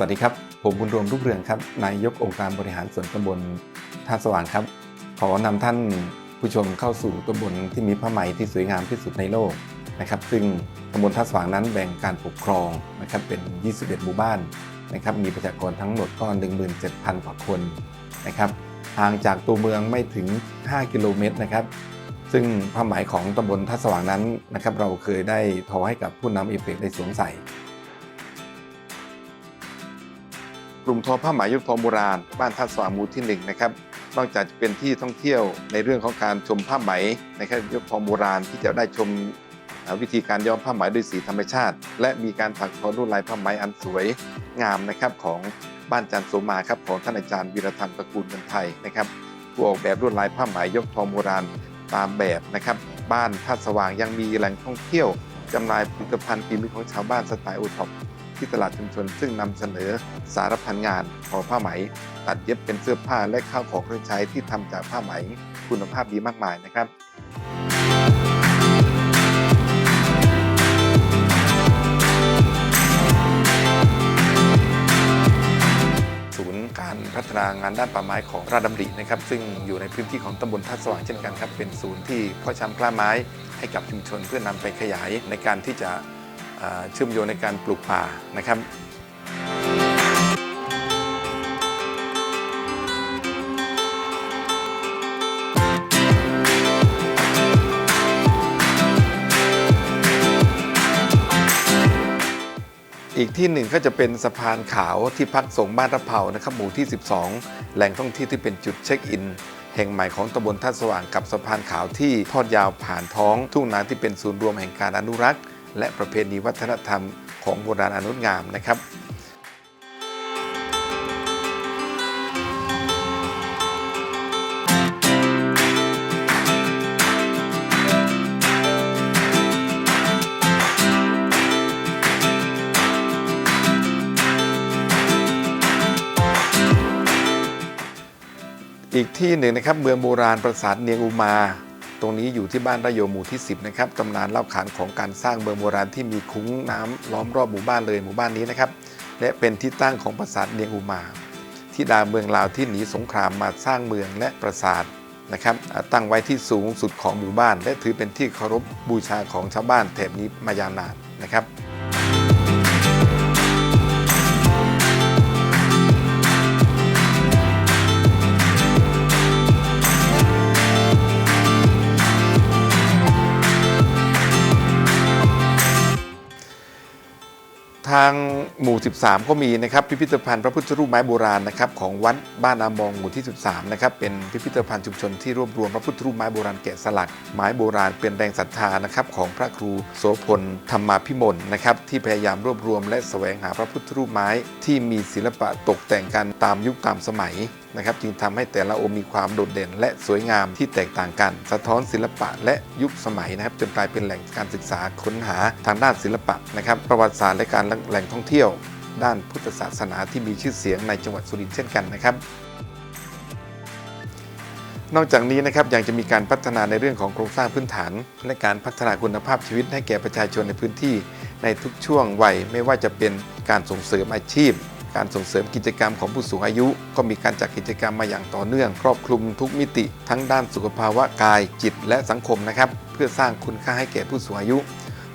สวัสดีครับ ผมบุญรวมรุ่งเรืองครับนายกองค์การบริหารส่วนตำบลท่าสว่างครับ ขอนำท่านผู้ชมเข้าสู่ตำบลที่มีผ้าไหมที่สวยงามที่สุดในโลกนะครับ ซึ่งตำบลท่าสว่างนั้นแบ่งการปกครองนะครับเป็น 21 หมู่บ้านนะครับ มีประชากรทั้งหมดก็ 17,000 กว่าคนนะครับห่างจากตัวเมืองไม่ถึง 5 กิโลเมตรนะครับ ซึ่งผ้าไหมของตำบลท่าสว่างนั้นนะครับ เราเคยได้ทอให้กับผู้นำเอเปกได้สวมใส่ กลุ่มทอผ้าไหมยุคทอโบราณ บ้านท่าสว่างมูที่หนึ่งนะครับนอกจากจะเป็นที่ท่องเที่ยวในเรื่องของการชมผ้าไหมนะครับยุคทอโบราณที่จะได้ชมวิธีการย้อมผ้าไหมด้วยสีธรรมชาติ และมีการถักทอลวดลายผ้าไหมอันสวยงามนะครับของบ้านจันทร์โสมาครับของท่านอาจารย์วีรธรรมตระกูลเงินไทยนะครับผู้ออกแบบลวดลายผ้าไหมยกทองโบราณตามแบบนะครับ บ้านท่าสว่างยังมีแหล่งท่องเที่ยวจำหน่ายผลิตภัณฑ์ฝีมือของชาวบ้านสไตล์โอท็อป ที่ตลาดชุมชน ซึ่งนำเสนอสารพันงานทอผ้าไหม ตัดเย็บเป็นเสื้อผ้าและข้าวของเครื่องใช้ที่ทำจากผ้าไหม คุณภาพดีมากมายนะครับศูนย์การพัฒนางานด้านป่าไม้ของราชดำรินะครับซึ่งอยู่ในพื้นที่ของตำบลท่าสว่างเช่นกันครับเป็นศูนย์ที่เพ่อชำกล้าไม้ให้กับชุมชนเพื่อนำไปขยายในการที่จะ เชื่อมโยงในการปลูกป่านะครับอีกที่หนึ่งก็จะเป็นสะพานขาวที่พักสงฆ์บ้านระเผานะครับหมู่ที่ 12 แหล่งท่องเที่ยวที่เป็นจุดเช็คอิน แห่งใหม่ของตำบลท่าสว่างกับสะพานขาวที่ทอดยาวผ่านท้องทุ่งนาที่เป็นศูนย์รวมแห่งการอนุรักษ์ และประเพณีวัฒนธรรมของโบราณอนุงามนะครับอีกที่หนึ่งนะครับเมืองโบราณปราสาทเนียงอุมา ตรงนี้อยู่ที่บ้านระโยหมู่ที่ 10 นะครับตำนานเล่าขานของการสร้างเมืองโบราณที่มีคุ้งน้ำล้อมรอบหมู่บ้านเลยหมู่บ้านนี้นะครับ และเป็นที่ตั้งของปราสาทเนียงอุมาที่ดาเมืองลาวที่หนีสงครามมาสร้างเมืองและปราสาทนะครับ ตั้งไว้ที่สูงสุดของหมู่บ้าน และถือเป็นที่เคารพบูชาของชาวบ้านแถบนี้มายาวนานนะครับางหมู่ 13 ก็มีนะครับพิพิธภัณฑ์พระพุทธรูปไม้โบราณนะครับของวัดบ้านอามองหมู่ที่ 13 นะครับเป็นพิพิธภัณฑ์ชุมชนที่รวบรวมพระพุทธรูปไม้โบราณแกะสลักไม้โบราณเป็นแรงศรัทธานะครับของพระครูโสพลธรรมาพิมลนะครับที่พยายามรวบรวมและแสวงหาพระพุทธรูปไม้ที่มีศิลปะตกแต่งกันตามยุคตามสมัยนะครับจึงทำให้แต่ละองค์มีความโดดเด่น และสวยงามที่แตกต่างกัน สะท้อนศิลปะและยุคสมัยนะครับจนกลายเป็นแหล่งการศึกษาค้นหาทางด้านศิลปะนะครับประวัติศาสตร์และการแหล่งท่องเที่ยว ด้านพุทธศาสนาที่มีชื่อเสียงในจังหวัดสุรินทร์เช่นกันนะครับนอกจากนี้นะครับยังจะมีการพัฒนาในเรื่องของโครงสร้างพื้นฐาน และการพัฒนาคุณภาพชีวิตให้แก่ประชาชนในพื้นที่ ในทุกช่วงวัยไม่ว่าจะเป็นการส่งเสริมอาชีพ การส่งเสริมกิจกรรมของผู้สูงอายุ ก็มีการจัดกิจกรรมมาอย่างต่อเนื่อง ครอบคลุมทุกมิติ ทั้งด้านสุขภาวะกายจิตและสังคมนะครับ เพื่อสร้างคุณค่าให้แก่ผู้สูงอายุ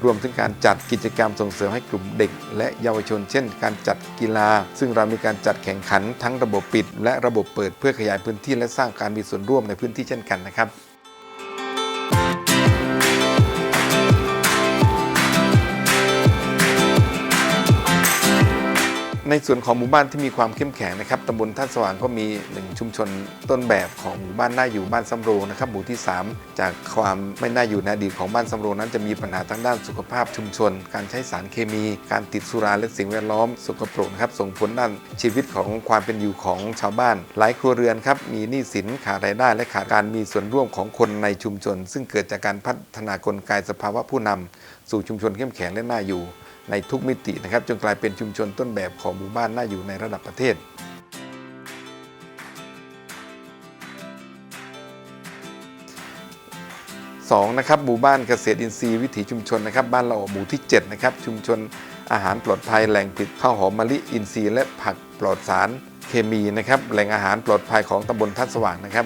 รวมถึงการจัดกิจกรรมส่งเสริมให้กลุ่มเด็ก และเยาวชน เช่น การจัดกีฬา ซึ่งเรามีการจัดแข่งขันทั้งระบบปิด และระบบเปิดเพื่อขยายพื้นที่และสร้างการมีส่วนร่วมในพื้นที่เช่นกันนะครับ ในส่วนของหมู่บ้านที่มีความเข้มแข็งนะครับตำบลท่าสว่างก็มีหนึ่งชุมชนต้นแบบของหมู่บ้านน่าอยู่บ้านสำโรงนะครับหมู่ที่ 3 จากความไม่น่าอยู่ในอดีตของบ้านสำโรงนั้นจะมีปัญหาทางด้านสุขภาพชุมชน การใช้สารเคมี การติดสุราและสิ่งแวดล้อมสกปรกครับส่งผลด้านชีวิตของความเป็นอยู่ของชาวบ้าน หลายครัวเรือนครับมีหนี้สินขาดรายได้ และขาดการมีส่วนร่วมของคนในชุมชน ซึ่งเกิดจากการพัฒนากลไกสภาวะผู้นำสู่ชุมชนเข้มแข็งและน่าอยู่ ในทุกมิตินะครับจนกลายเป็นชุมชนต้นแบบของหมู่บ้านน่าอยู่ในระดับประเทศ 2 นะครับหมู่บ้านเกษตรอินทรีย์วิถีชุมชนนะครับบ้านเราหมู่ที่7นะครับชุมชนอาหารปลอดภัยแหล่งผลิตข้าวหอมมะลิอินทรีย์และผักปลอดสารเคมีนะครับแหล่งอาหารปลอดภัยของตำบลท่าสว่างนะครับ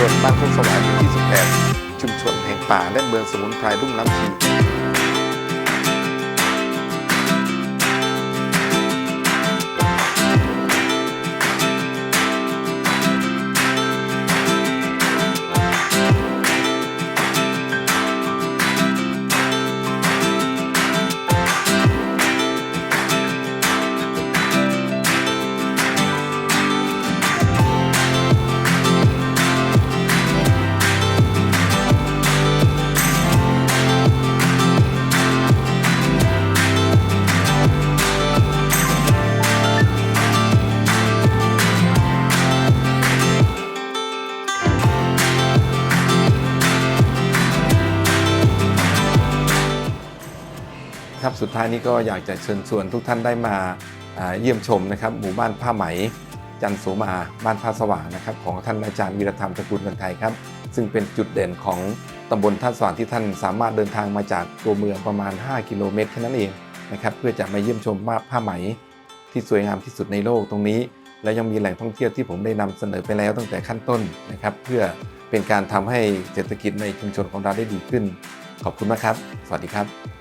ชนบ้านโคกสวายหมู่ที่18ชุมชนแห่งป่าและเมืองสมุนไพรรุ่มน้ำชี สุดท้ายนี้ก็อยากจะเชิญชวนทุกท่านได้มาเยี่ยมชมนะครับหมู่บ้านผ้าไหม จันโสมาบ้านผ้าสว่างนะครับของท่านอาจารย์วีรธรรมตระกูลกันไทยครับซึ่งเป็นจุดเด่นของตำบลท่าสว่างที่ท่านสามารถเดินทางมาจากตัวเมืองประมาณ 5 กิโลเมตรแค่นั้นเองนะครับเพื่อจะมาเยี่ยมชมผ้าไหม ที่สวยงามที่สุดในโลกตรงนี้ และยังมีแหล่งท่องเที่ยวที่ผมได้นำเสนอไปแล้วตั้งแต่ขั้นต้นนะครับเพื่อเป็นการทำให้เศรษฐกิจในชุมชนของเราได้ดีขึ้น ขอบคุณมากครับ สวัสดีครับ